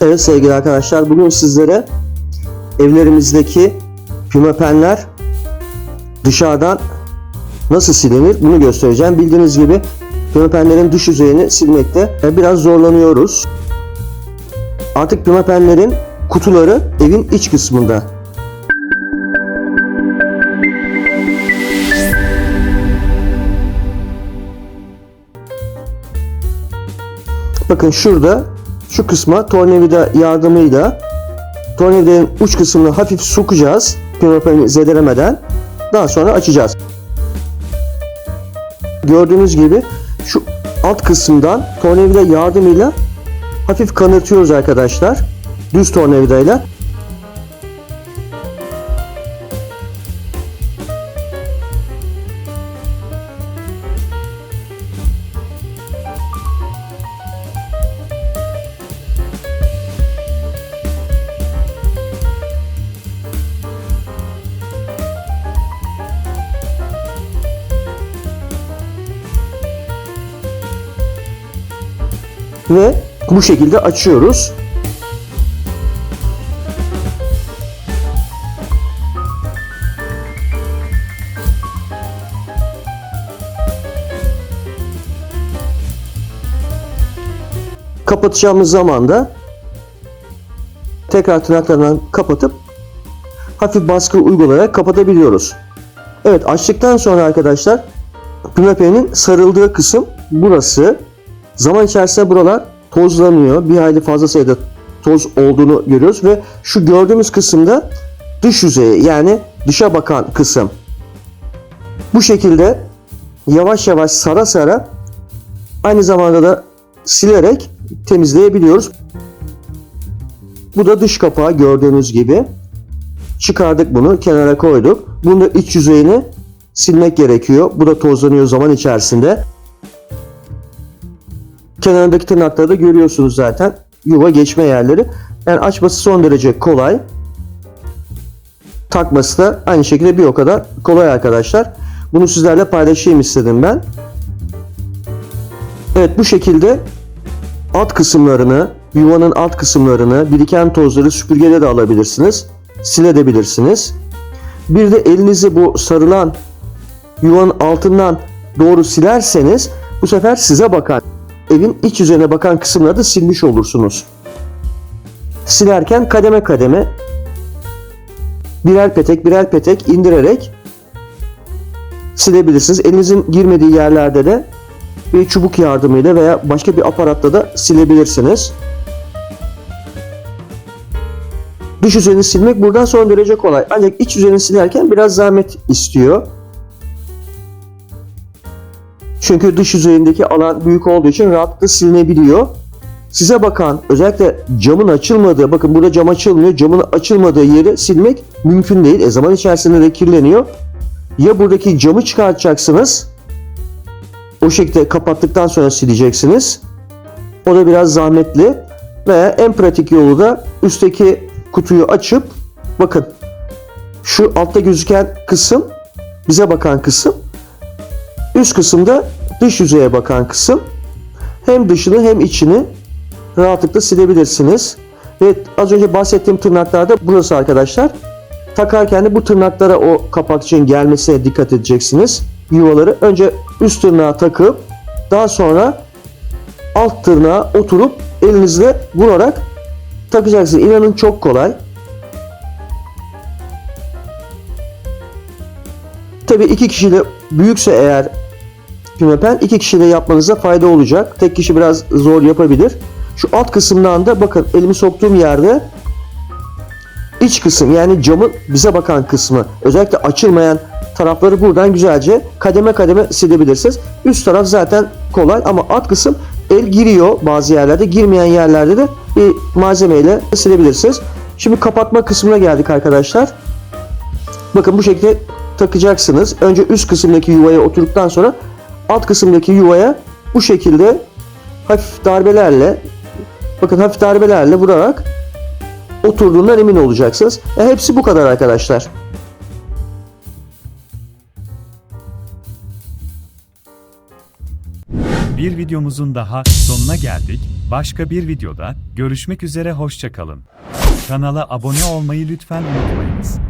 Evet sevgili arkadaşlar bugün sizlere evlerimizdeki pimapenler dışarıdan nasıl silinir bunu göstereceğim. Bildiğiniz gibi pimapenlerin dış yüzeyini silmekte biraz zorlanıyoruz. Artık pimapenlerin kutuları evin iç kısmında. Bakın şurada şu kısma tornavida yardımıyla tornavidanın uç kısmını hafif sokacağız. Pimapeni zedelemeden. Daha sonra açacağız. Gördüğünüz gibi şu alt kısımdan tornavida yardımıyla hafif kanırtıyoruz arkadaşlar. Düz tornavidayla. Ve bu şekilde açıyoruz. Kapatacağımız zaman da tekrar tırnaklarından kapatıp hafif baskı uygulayarak kapatabiliyoruz. Evet açtıktan sonra arkadaşlar pimapenin sarıldığı kısım burası. Zaman içerisinde buralar tozlanıyor. Bir hayli fazla sayıda toz olduğunu görüyoruz ve şu gördüğümüz kısımda dış yüzeyi yani dışa bakan kısım. Bu şekilde yavaş yavaş sara sara aynı zamanda da silerek temizleyebiliyoruz. Bu da dış kapağı gördüğünüz gibi. Çıkardık bunu kenara koyduk. Bunu da iç yüzeyini silmek gerekiyor. Bu da tozlanıyor zaman içerisinde. Kenarındaki tırnakları da görüyorsunuz zaten. Yuva geçme yerleri. Yani açması son derece kolay. Takması da aynı şekilde bir o kadar kolay arkadaşlar. Bunu sizlerle paylaşayım istedim ben. Evet bu şekilde alt kısımlarını, yuvanın alt kısımlarını, biriken tozları süpürgeyle de alabilirsiniz. Silebilirsiniz. Bir de elinizi bu sarılan yuvanın altından doğru silerseniz bu sefer size bakan evin iç yüzeyine bakan kısımları da silmiş olursunuz. Silerken kademe kademe birer petek birer petek indirerek silebilirsiniz. Elinizin girmediği yerlerde de bir çubuk yardımıyla veya başka bir aparatla da silebilirsiniz. Dış yüzeyini silmek buradan son derece kolay. Ancak iç yüzeyini silerken biraz zahmet istiyor. Çünkü dış yüzeyindeki alan büyük olduğu için rahatlıkla silinebiliyor. Size bakan özellikle camın açılmadığı, bakın burada cam açılmıyor, camın açılmadığı yeri silmek mümkün değil. E zaman içerisinde de kirleniyor. Ya buradaki camı çıkartacaksınız, o şekilde kapattıktan sonra sileceksiniz. O da biraz zahmetli. Veya en pratik yolu da üstteki kutuyu açıp, bakın şu altta gözüken kısım, bize bakan kısım, Üst kısımda dış yüzeye bakan kısım. Hem dışını hem içini rahatlıkla silebilirsiniz. Ve az önce bahsettiğim tırnaklarda burası arkadaşlar. Takarken de bu tırnaklara o kapakçığın gelmesine dikkat edeceksiniz. Yuvaları önce üst tırnağa takıp daha sonra alt tırnağa oturup elinizle vurarak takacaksınız. İnanın çok kolay. Tabii iki kişiyle büyükse eğer pimapen iki kişiyle yapmanıza fayda olacak. Tek kişi biraz zor yapabilir. Şu alt kısımdan da bakın elimi soktuğum yerde iç kısım yani camın bize bakan kısmı özellikle açılmayan tarafları buradan güzelce kademe kademe silebilirsiniz. Üst taraf zaten kolay ama alt kısım el giriyor bazı yerlerde girmeyen yerlerde de bir malzemeyle silebilirsiniz. Şimdi kapatma kısmına geldik arkadaşlar. Bakın bu şekilde takacaksınız. Önce üst kısımdaki yuvaya oturduktan sonra alt kısımdaki yuvaya bu şekilde hafif darbelerle bakın hafif darbelerle vurarak oturduğundan emin olacaksınız. E, hepsi bu kadar arkadaşlar. Bir videomuzun daha sonuna geldik. Başka bir videoda görüşmek üzere hoşçakalın. Kanala abone olmayı lütfen unutmayınız.